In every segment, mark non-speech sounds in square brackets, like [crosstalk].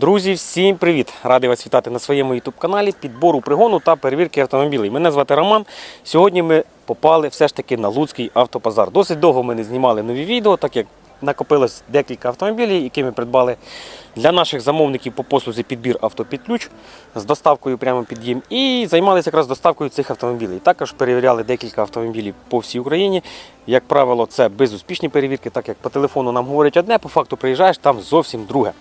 Друзі, всім привіт! Радий вас вітати на своєму YouTube каналі підбору пригону та перевірки автомобілів. Мене звати Роман. Сьогодні ми попали все ж таки на Луцький автопазар. Досить довго ми не знімали нові відео, так як накопилось декілька автомобілів, які ми придбали для наших замовників по послузі підбір авто під ключ з доставкою прямо під їм. І займалися якраз доставкою цих автомобілів. Також перевіряли декілька автомобілів по всій Україні. Як правило, це безуспішні перевірки, так як по телефону нам говорять одне, по факту приїжджаєш, там зовсім друге.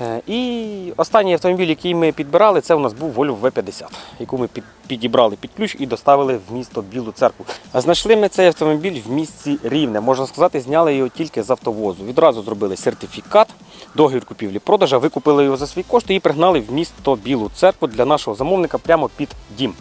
Е, І останній автомобіль, який ми підбирали, це у нас був Volvo V50, яку ми підібрали під ключ і доставили в місто Білу Церкву. Знайшли ми цей автомобіль в місті Рівне. Можна сказати, зняли його тільки з автовозу. Відразу зробили сертифікат, договір купівлі-продажа, викупили його за свої кошти і пригнали в місто Білу Церкву для нашого замовника прямо під дім.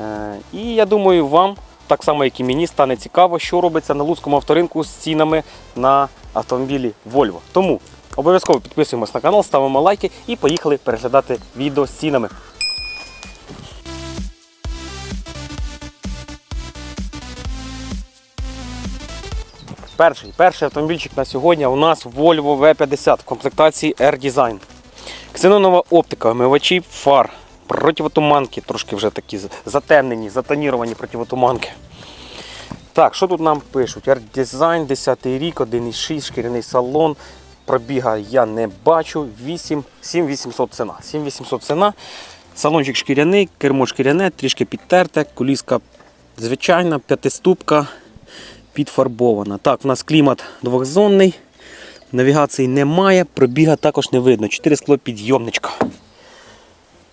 Е, І я думаю, вам, так само як і мені, стане цікаво, що робиться на Луцькому авторинку з цінами на автомобілі Volvo. Тому обов'язково підписуємось на канал, ставимо лайки і поїхали переглядати відео з цінами. Перший, перший автомобільчик на сьогодні у нас Volvo V50 в комплектації R-Design. Ксенонова оптика, омивачі фар, противотуманки, трошки вже такі затемнені, затоніровані противотуманки. Так, що тут нам пишуть? R-Design, 10 рік, 1,6, шкіряний салон. Пробіга я не бачу. 8, 7800 ціна. 7800 ціна. Салончик шкіряний, кермо шкіряне, трішки підтерте, коліска звичайна, п'ятиступка підфарбована. Так, у нас клімат двохзонний. Навігації немає, пробіга також не видно. 4 скло підйомничка.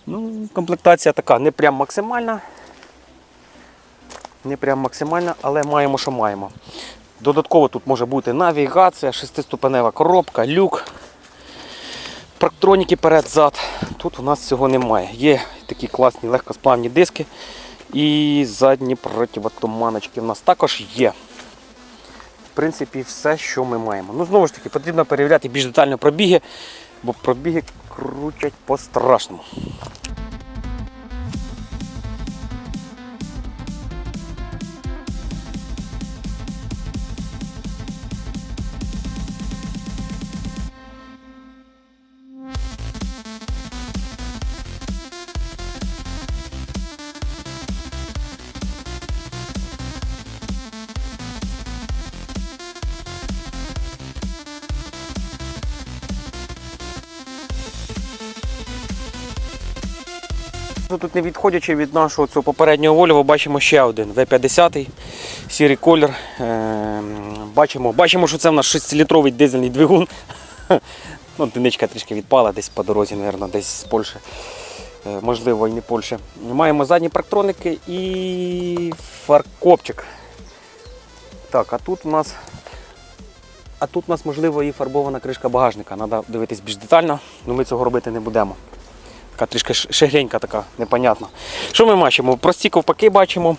Ну, комплектація така, не прям максимальна. Не прям максимальна, але маємо, що маємо. Додатково тут може бути навігація, шестиступенева коробка, люк, парктроніки перед-зад. Тут у нас цього немає. Є такі класні легкосплавні диски і задні противотуманочки в нас також є. В принципі, все, що ми маємо. Ну, знову ж таки, потрібно перевіряти більш детально пробіги, бо пробіги крутять по-страшному. Ну, Тут не відходячи від нашого цього попереднього Volvo, бачимо ще один V50, сірий колір. Ем, Бачимо, бачимо, що це в нас 6-літровий дизельний двигун. [laughs] Ну, Диничка трішки відпала десь по дорозі, мабуть, десь з Польщі. Е, Можливо, і не Польща. Маємо задні парктроники і фаркопчик. Так, а тут у нас. А тут у нас, можливо, і фарбована кришка багажника. Треба дивитись більш детально, але ми цього робити не будемо. Така трішки шегренька така, непонятна. Що ми бачимо? Прості ковпаки бачимо.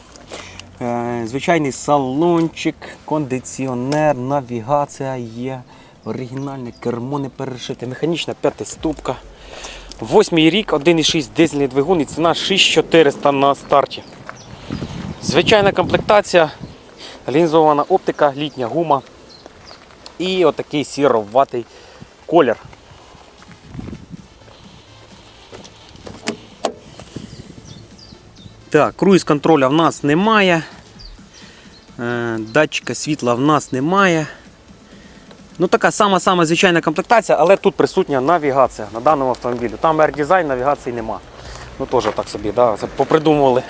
Е, звичайний салончик, кондиціонер, навігація є. Оригінальне кермо не перешите, механічна п'ятиступка. Восьмий рік, 1,6 дизельний двигун і ціна 6400 на старті. Звичайна комплектація, лінзована оптика, літня гума і отакий сіроватий колір. Так, круїз контроля в нас немає. Е, Датчика світла в нас немає. Ну, така сама-сама звичайна комплектація, але тут присутня навігація на даному автомобілі. Там R-Design, навігації нема. Ну теж так собі, да, це попридумували.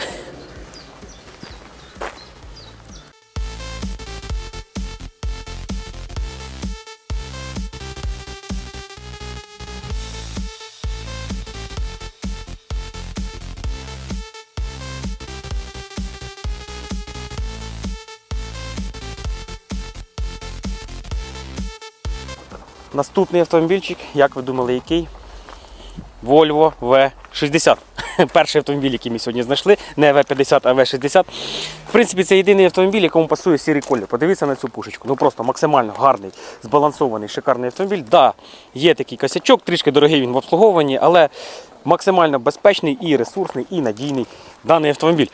Наступний автомобільчик, як ви думали, який? Volvo V60. [laughs] Перший автомобіль, який ми сьогодні знайшли, не V50, а V60. В принципі, це єдиний автомобіль, якому пасує сірий колір. Подивіться на цю пушечку. Ну просто максимально гарний, збалансований, шикарний автомобіль. Да, є такий косячок, трішки дорогий він в обслуговуванні, але максимально безпечний і ресурсний, і надійний даний автомобіль.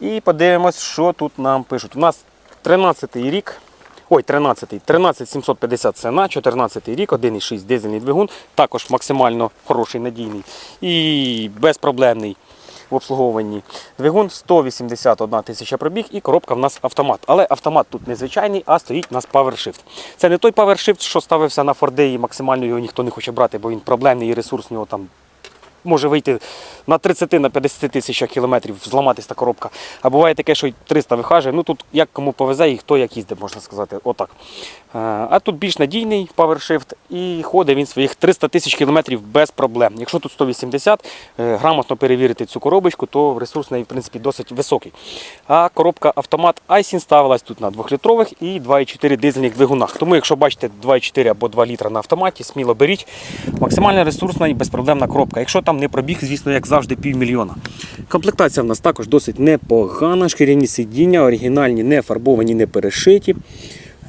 І подивимось, що тут нам пишуть. У нас 13-й рік, Ой, 13-й. 13750 це на 14 рік, 1,6 дизельний двигун, також максимально хороший, надійний і безпроблемний в обслуговуванні. Двигун 181 тисяча пробіг і коробка в нас автомат. Але автомат тут не звичайний, а стоїть у нас PowerShift. Це не той PowerShift, що ставився на Форди і максимально його ніхто не хоче брати, бо він проблемний і ресурс в нього там може вийти на 30 на 50 тисячах кілометрів, зламатись та коробка. А буває таке, що й 300 вихаже. Ну тут як кому повезе і хто як їздить, можна сказати. Отак. Е, А тут більш надійний PowerShift і ходить він своїх 300 тисяч кілометрів без проблем. Якщо тут 180, е, грамотно перевірити цю коробочку, то ресурс неї в принципі досить високий. А коробка автомат Айсін ставилась тут на 2-літрових і 2,4 дизельних двигунах. Тому, якщо бачите 2,4 або 2 літра на автоматі, сміло беріть. Максимально ресурсна і безпроблемна коробка. Якщо там не пробіг, звісно, як завжди, півмільйона. Комплектація в нас також досить непогана. Шкіряні сидіння, оригінальні, не фарбовані, не перешиті.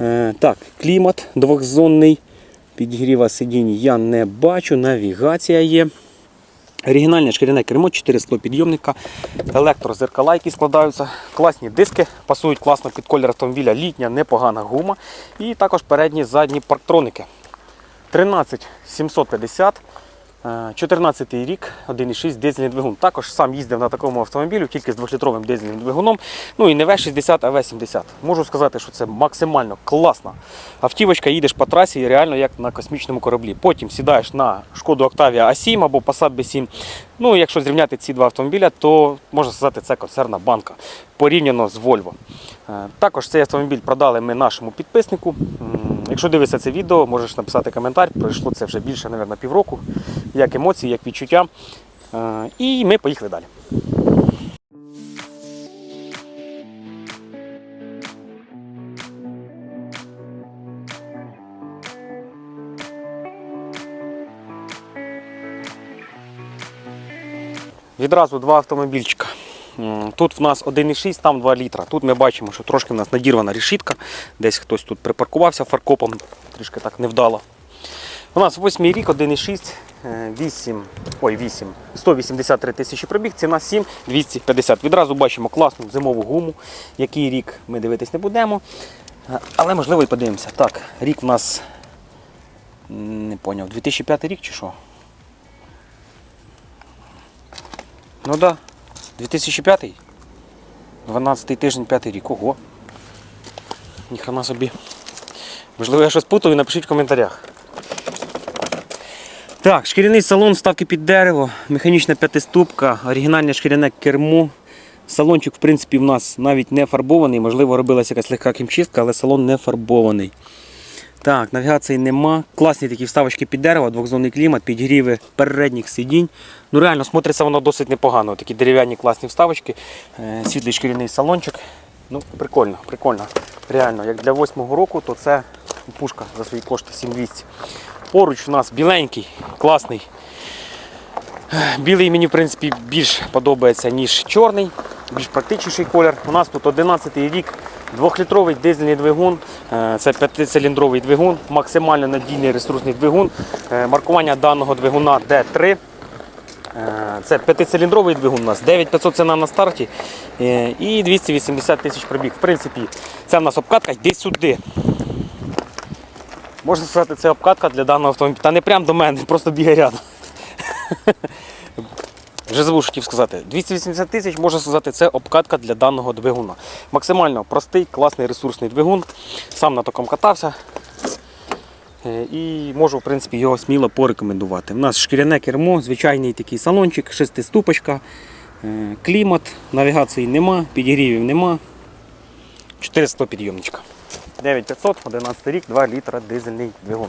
Е, так, клімат двохзонний. Підігріва сидінь я не бачу, навігація є. Оригінальне шкіряне кермо, 4 склопідйомника, електрозеркала, які складаються, класні диски, пасують класно під колір автомобіля, літня, непогана гума. І також передні задні парктроники. 13750, е, 14 рік, 1,6 дизельний двигун. Також сам їздив на такому автомобілі, тільки з 2-літровим дизельним двигуном. Ну і не В60, а В70. Можу сказати, що це максимально класна автівочка, їдеш по трасі реально як на космічному кораблі. Потім сідаєш на шкоду Octavia A7 або Passat B7. Ну, якщо зрівняти ці два автомобіля, то можна сказати, це концерна банка порівняно з Volvo. Е, Також цей автомобіль продали ми нашому підписнику. Якщо дивишся це відео, можеш написати коментар. Пройшло це вже більше, мабуть, півроку. Як емоції, як відчуття. Е, І ми поїхали далі. Відразу два автомобільчика. Тут в нас 1,6, там 2 літра. Тут ми бачимо, що трошки в нас надірвана решітка. Десь хтось тут припаркувався фаркопом, трішки так невдало. У нас 8 рік, 1,6, е, 8, ой, 8, 183 тисячі пробіг, ціна 7, 250. Відразу бачимо класну зимову гуму. Який рік ми дивитись не будемо. Е, Але можливо і подивимося. Так, рік в нас не поняв, 2005 рік чи що? Ну так, да. 2005 12 тиждень, 5 рік. Ого. Ніхрена собі. Можливо, я щось путаю, напишіть в коментарях. Так, шкіряний салон, вставки під дерево, механічна п'ятиступка, оригінальне шкіряне кермо. Салончик, в принципі, в нас навіть не фарбований, можливо, робилася якась легка кімчистка, але салон не фарбований. Так, навігації нема. Класні такі вставочки під дерево, двохзонний клімат, підгріви передніх сидінь. Ну реально смотриться воно досить непогано. Такі дерев'яні класні вставочки, е, світлий шкіряний салончик. Ну, прикольно, прикольно. Реально, як для восьмого року, то це пушка за свої кошти 7200. Поруч у нас біленький, класний. Білий мені, в принципі, більш подобається, ніж чорний, більш практичніший колір. У нас тут 11 рік, 2-літровий дизельний двигун, Е, це 5-циліндровий двигун, максимально надійний ресурсний двигун. Е, Маркування даного двигуна D3. Е, Це 5-циліндровий двигун у нас, 9500 ціна на старті і 280 тисяч пробіг. В принципі, це в нас обкатка, йди сюди. Можна сказати, це обкатка для даного автомобіля. Та не прямо до мене, просто бігай рядом. Вже забув, хотів сказати. 280 тисяч, можна сказати, це обкатка для даного двигуна. Максимально простий, класний ресурсний двигун. Сам на такому катався. Е, І можу, в принципі, його сміло порекомендувати. У нас шкіряне кермо, звичайний такий салончик, шестиступочка, е, клімат, навігації нема, підігрівів нема. 400 підйомничка. 9500, 11 рік, 2 літра дизельний двигун.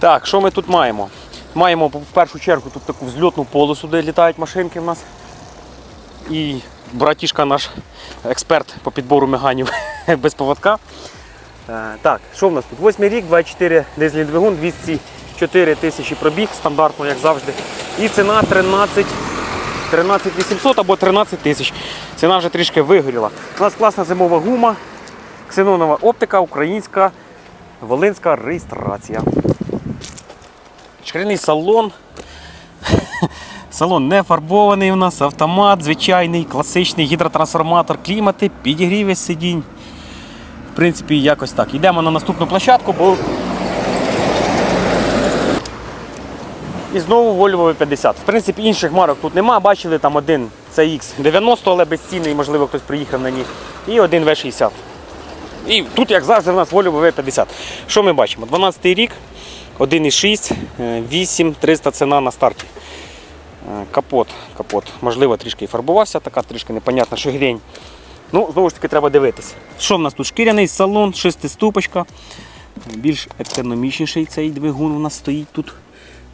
Так, що ми тут маємо? Маємо в першу чергу тут таку взльотну полосу, де літають машинки в нас. І братішка наш експерт по підбору меганів [laughs] без поводка. Е, Так, що в нас тут? Восьмий рік, 24 дизельний двигун, 204 тисячі пробіг, стандартно, як завжди. І ціна 13 13 800 або 13 тисяч. Ціна вже трішки вигоріла. У нас класна зимова гума, ксенонова оптика, українська, волинська реєстрація. Шкіряний салон. [laughs] Салон не фарбований у нас, автомат звичайний, класичний гідротрансформатор, клімати, підігріви сидінь. В принципі, якось так. Йдемо на наступну площадку, бо. І знову Volvo V50. В принципі, інших марок тут нема. Бачили там один CX90, але безцінний, можливо, хтось приїхав на ній. І один V60. І тут, як завжди, в нас Volvo V50. Що ми бачимо? 12 й рік, 1,6, е, 8, 300 ціна на старті. Е, Капот, капот. Можливо, трішки і фарбувався, така трішки непонятна шигрень. Ну, знову ж таки, треба дивитися. Що в нас тут? Шкіряний салон, шестиступочка. Більш економічніший цей двигун у нас стоїть тут.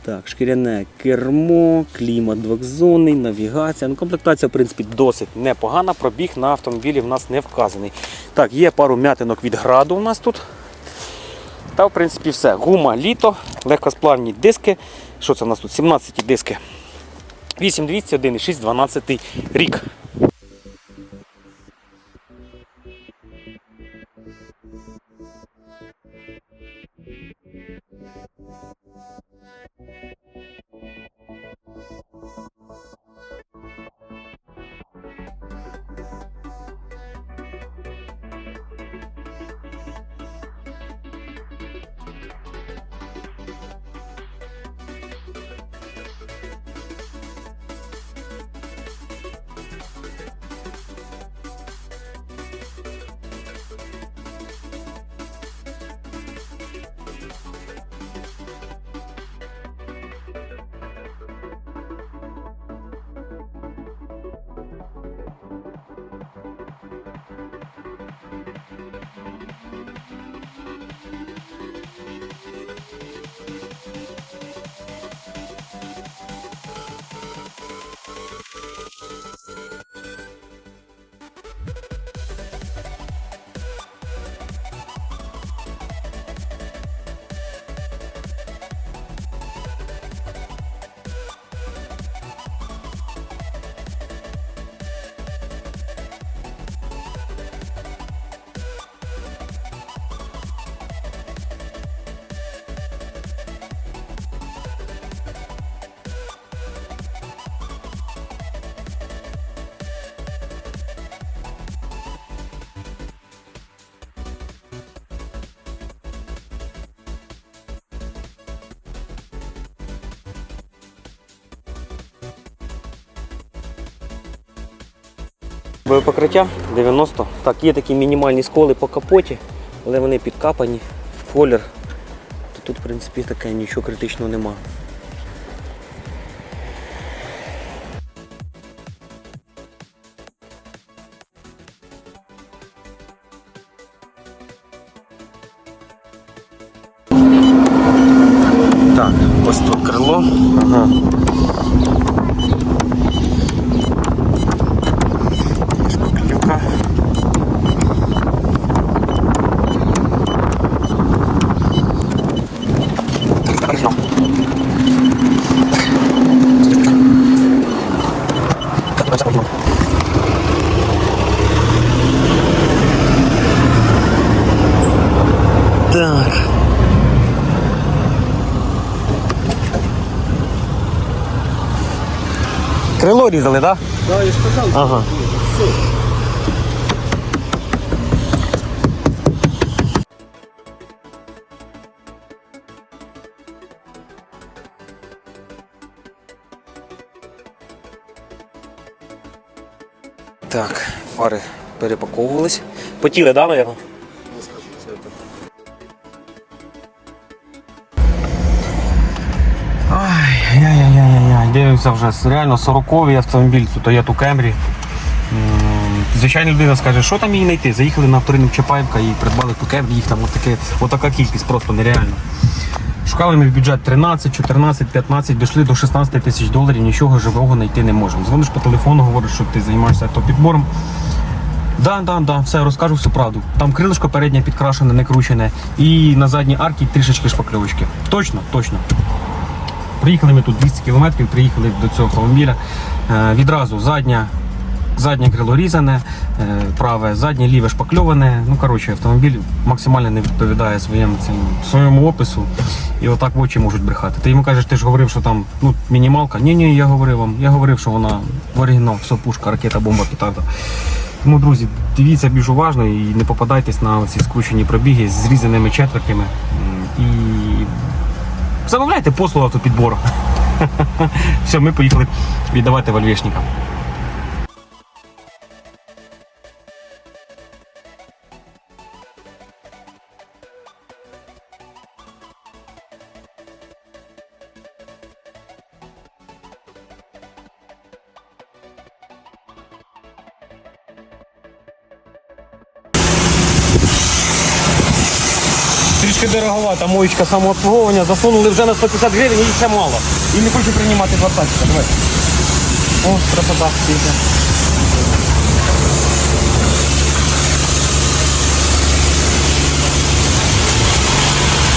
Так, шкіряне кермо, клімат двохзонний, навігація. Ну, комплектація, в принципі, досить непогана. Пробіг на автомобілі в нас не вказаний. Так, є пару м'ятинок від граду у нас тут. Та, в принципі, все. Гума літо, легкосплавні диски. Що це у нас тут? 17 диски. 8200, 1,6, 12 рік. Покриття 90. Так, є такі мінімальні сколи по капоті, але вони підкапані в колір. То тут, в принципі, таке нічого критичного нема. Так, ось тут крило. Ага. Крило різали, так? Да, я ж казав, Ага. все. Так, фари перепаковувались. Потіли, да, наверное? Дивимося вже реально 40-й автомобіль, це Toyota Camry. М, Звичайна людина скаже, що там їй знайти. Заїхали на авторинок Чапаївка і придбали ту Camry, їх там отаке, отака кількість, просто нереально. Шукали ми в бюджет 13, 14, 15, дійшли до 16 тисяч доларів, нічого живого знайти не можемо. Дзвониш по телефону, говориш, що ти займаєшся автопідбором. Да, да, да, все розкажу всю правду. Там крилишко переднє підкрашене, не кручене. І на задній арці трішечки шпакльовочки. Точно, точно. Приїхали ми тут 200 кілометрів, приїхали до цього автомобіля. Е, відразу задня, заднє крило різане, е, праве, заднє ліве шпакльоване. Ну, коротше, автомобіль максимально не відповідає своєму, цим, своєму опису. І отак в очі можуть брехати. Ти йому кажеш, ти ж говорив, що там ну, мінімалка. Ні, ні, я говорив вам. Я говорив, що вона в оригінал, все пушка, ракета, бомба, петарда. Тому, друзі, дивіться більш уважно і не попадайтесь на ці скручені пробіги з зрізаними четвертями. І замовляйте послугу автопідбору. [laughs] Все, ми поїхали віддавати вальвішникам. Дороговата самообслуговування. Засунули вже на 150 гривень і ще мало. І не хочу приймати двадцятка. Давай. О, красота. Дивіться.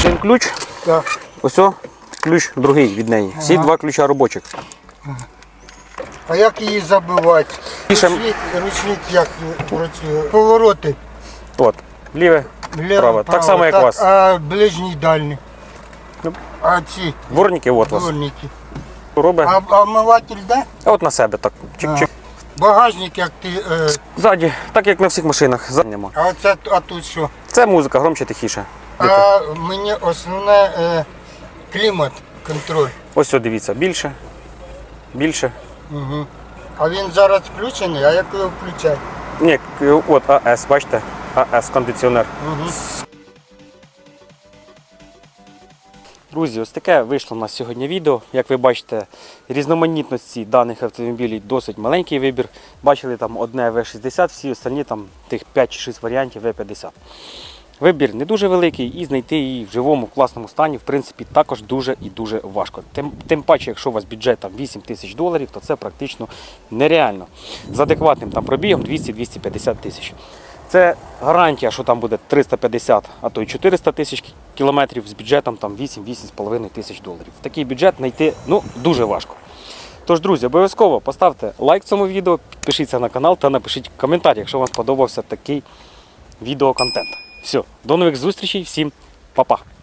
Один ключ. Так. Ось о, ключ другий від неї. Всі два ключа робочих. А як її забивати? Ручник, ручник як працює? Повороти. От. Ліве, Право. Так само, як у вас. А ближній дальній. Ну. А ці Дворники, от вас. дворники. Робить. А, а омиватель де? А от на себе так. Чик-чик. Багажник, як ти. Е, Ззаді, так як на всіх машинах. Ззаді нема. а оце а тут що? Це музика, громче тихіше. А мені основне е, клімат, контроль. Ось сюди дивіться, більше, більше. Угу. А він зараз включений, а як його включати? Ні, к- от АС, бачите? АС кондиціонер. Угу. Друзі, ось таке вийшло у нас сьогодні відео. Як ви бачите, різноманітності даних автомобілів досить маленький вибір. Бачили там одне V60, всі останні там тих 5 чи 6 варіантів V50. Вибір не дуже великий і знайти її в живому класному стані, в принципі, також дуже і дуже важко. Тим, тим паче, якщо у вас бюджет там 8 тисяч доларів, то це практично нереально. З адекватним там пробігом 200-250 тисяч. Це гарантія, що там буде 350, а то й 400 тисяч кілометрів з бюджетом там 8-8,5 тисяч доларів. Такий бюджет знайти ну, дуже важко. Тож, друзі, обов'язково поставте лайк цьому відео, підпишіться на канал та напишіть коментар, якщо вам сподобався такий відеоконтент. Все, до нових зустрічей, всім па-па!